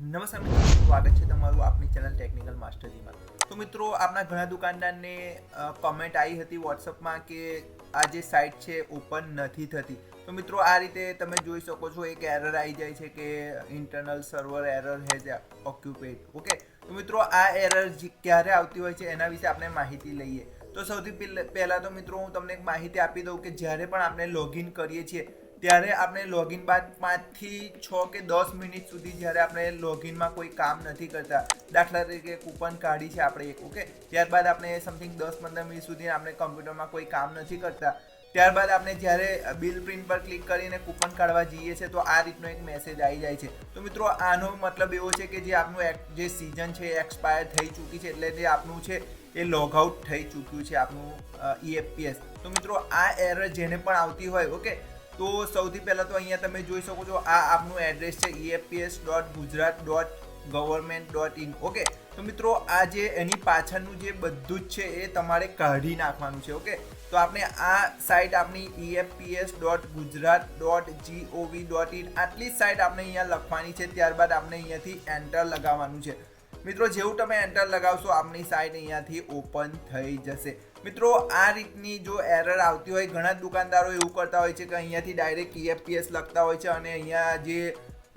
નમસ્કાર મિત્રો, સ્વાગત છે તમારું આપણી ચેનલ ટેકનિકલ માસ્ટરીમાં તો મિત્રો આપણા ઘણા દુકાનદારને કમેન્ટ આવી હતી વોટ્સઅપમાં કે આ જે સાઇટ છે ઓપન નથી થતી. તો મિત્રો, આ રીતે તમે જોઈ શકો છો, એક એરર આવી જાય છે કે internal server error has occupied okay તો મિત્રો, આ એરર ક્યારે આવતી હોય છે, એના વિશે આપણે માહિતી લઈએ. તો સૌથી પહેલાં તો મિત્રો, હું તમને એક માહિતી આપી દઉં કે જ્યારે પણ આપણે લોગિન કરીએ છીએ ત્યારે આપણે લોગિન બાદ પાંચથી છ કે દસ મિનિટ સુધી જ્યારે આપણે લોગિનમાં કોઈ કામ નથી કરતા, દાખલા તરીકે કૂપન કાઢી છે આપણે એક ઓકે ત્યારબાદ આપણે સમથિંગ દસ પંદર મિનિટ સુધી આપણે કમ્પ્યુટરમાં કોઈ કામ નથી કરતા. ત્યારબાદ આપણે જ્યારે બિલ પ્રિન્ટ પર ક્લિક કરીને કૂપન કાઢવા જઈએ છીએ, તો આ રીતનો એક મેસેજ આવી જાય છે. તો મિત્રો, આનો મતલબ એવો છે કે જે આપનું જે સિઝન છે એક્સપાયર થઈ ચૂકી છે, એટલે જે આપનું છે એ લોગ આઉટ થઈ ચૂક્યું છે આપનું ઈએફપીએસ તો મિત્રો, આ એરર જેને પણ આવતી હોય ઓકે તો સૌથી પહેલાં તો અહીંયા તમે જોઈ શકો છો આ આપનું એડ્રેસ છે EFPS dot Gujarat dot government dot in okay તો મિત્રો, આ જે એની પાછળનું જે બધું જ છે એ તમારે કાઢી નાખવાનું છે ઓકે તો આપણે આ સાઇટ આપણી EFPS dot Gujarat dot GOV dot in આટલી સાઇટ આપણે અહીંયા લખવાની છે, ત્યારબાદ આપણે અહીંયાથી એન્ટર લગાવવાનું છે. મિત્રો, જેવું તમે એન્ટર લગાવશો આપણી સાઇટ અહીંયાથી ઓપન થઈ જશે. મિત્રો, આ રીતની જો એરર આવતી હોય, ઘણા દુકાનદારો એવું કરતા હોય છે કે અહીંયાથી ડાયરેક્ટ ઈએફપીએસ લખતા હોય છે અને અહીંયા જે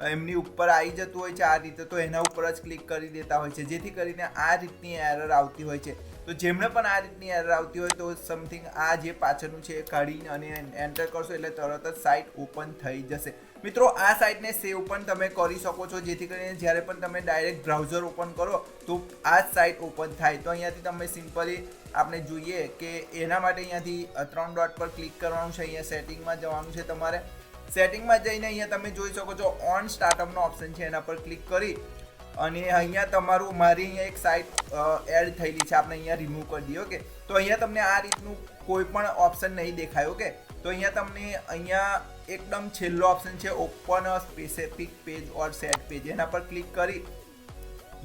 એમની ઉપર આવી જતું હોય છે, આ રીતે તો એના ઉપર જ ક્લિક કરી દેતા હોય છે. જેથી કરીને આ રીતની એરર આવતી હોય છે. તો જેમને પણ આ રીતની એરર આવતી હોય તો સમથિંગ આ જે પાછળનું છે એ કાઢીને અને એન્ટર કરશો એટલે તરત જ સાઇટ ઓપન થઈ જશે. મિત્રો, આ સાઇટને સેવ પણ તમે કરી શકો છો. જેથી કરીને જ્યારે પણ તમે ડાયરેક્ટ બ્રાઉઝર ઓપન કરો, તો આ સાઇટ ઓપન થાય. તો અહીંયાથી તમે સિમ્પલી આપણે જોઈએ કે એના માટે અહીંયાથી ત્રણ ડોટ પર ક્લિક કરવાનું છે. અહીંયા સેટિંગમાં જવાનું છે તમારે. સેટિંગમાં જઈને અહીંયા તમે જોઈ શકો છો ઓન સ્ટાર્ટઅપનો ઓપ્શન છે. એના પર ક્લિક કરી અને અહીંયા તમારું મારી અહીંયા એક સાઇટ એડ થયેલી છે. આપણે અહીંયા રિમૂવ કરી દઈએ ઓકે તો અહીંયા તમને આ રીતનું કોઈ પણ ઓપ્શન નહીં દેખાય ઓકે તો અહીંયા તમને અહીંયા એકદમ છેલ્લો ઓપ્શન છે open specific page or set page એના પર ક્લિક કરી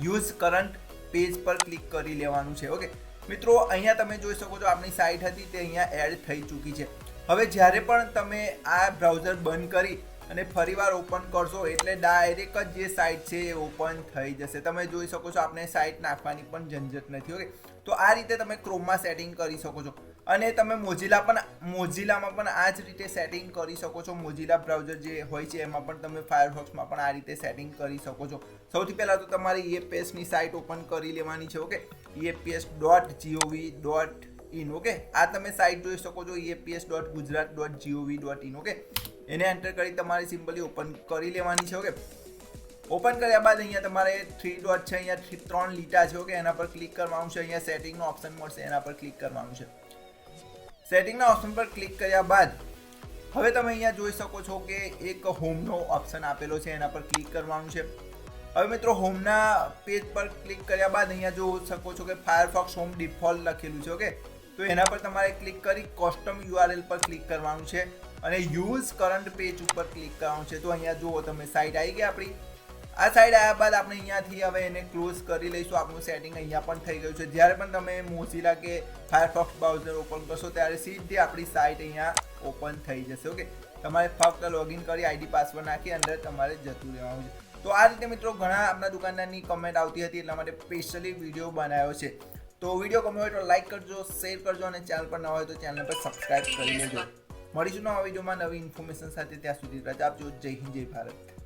યુઝ કરંટ પેજ પર ક્લિક કરી લેવાનું છે ઓકે મિત્રો, અહીંયા તમે જોઈ શકો છો આપણી સાઇટ હતી, તે અહીંયા એડ થઈ ચૂકી છે. હવે જ્યારે પણ તમે આ બ્રાઉઝર બંધ કરી અને ફરીવાર ઓપન કરશો એટલે ડાયરેક્ટ જ જે સાઇટ છે એ ઓપન થઈ જશે. તમે જોઈ શકો છો આપણે સાઇટ નાખવાની પણ ઝંઝટ નથી, ઓકે? તો આ રીતે તમે ક્રોમમાં સેટિંગ કરી શકો છો. અને તમે મોજીલા પણ મોજીલામાં પણ આ જ રીતે સેટિંગ કરી શકો છો. મોજીલા બ્રાઉઝર જે હોય છે, એમાં પણ તમે ફાયરફોક્સમાં પણ આ રીતે સેટિંગ કરી શકો છો. સૌથી પહેલાં તો તમારે ઈએપીએસની સાઇટ ઓપન કરી લેવાની છે, okay? EAPS dot GOV dot in okay? આ તમે સાઇટ જોઈ શકો છો EAPS dot Gujarat dot GOV dot in okay? એને એન્ટર કરી તમારે સિમ્પલી ઓપન કરી લેવાની છે ઓકે ઓપન કર્યા બાદ અહીંયા તમારે થ્રી ડોટ છે, અહીંયા ત્રણ લીટા છે ઓકે એના પર ક્લિક કરવાનું છે, અહીંયા સેટિંગનો ઓપ્શન મળશે, એના પર ક્લિક કરવાનું છે. સેટિંગના ઓપ્શન પર ક્લિક કર્યા બાદ, હવે તમે અહીંયા જોઈ શકો છો કે એક હોમનો ઓપ્શન આપેલો છે, એના પર ક્લિક કરવાનું છે. હવે મિત્રો હોમના પેજ પર ક્લિક કર્યા બાદ અહીંયા જોઈ શકો છો કે ફાયરફોક્સ હોમ ડિફોલ્ટ લખેલું છે ઓકે તો એના પર તમારે ક્લિક કરી કોસ્ટમ યુઆરએલ પર ક્લિક કરવાનું છે. અને યુઝ કરંટ પેજ ઉપર ક્લિક કરવાનું છે. તો અહીંયા જુઓ તમે સાઇટ આવી ગઈ આપણી. આ સાઈડ આવ્યા બાદ આપણે અહીંયાથી હવે એને ક્લોઝ કરી લઈશું. આપણું સેટિંગ અહીંયા પણ થઈ ગયું છે. જ્યારે પણ તમે મોઝીલા કે ફાયરફોક્સ બ્રાઉઝર ઓપન કરશો, ત્યારે સીધી આપણી સાઇટ અહીંયા ઓપન થઈ જશે ઓકે તમારે ફક્ત લોગિન કરી આઈડી પાસવર્ડ નાખી અંદર તમારે જતું રહેવાનું છે. તો આ રીતે મિત્રો ઘણા આપણા દુકાનદારની કમેન્ટ આવતી હતી, એટલા માટે સ્પેશિયલી વીડિયો બનાવ્યો છે. તો વીડિયો ગમ્યો હોય તો લાઇક કરજો શેર કરજો અને ચેનલ પર ન હોય તો ચેનલ પર સબસ્ક્રાઇબ કરી લેજો. મળીશું નવા વિડીયોમાં નવી ઇન્ફોર્મેશન સાથે. ત્યાં સુધી રજા આપજો. જય હિન્દ જય ભારત.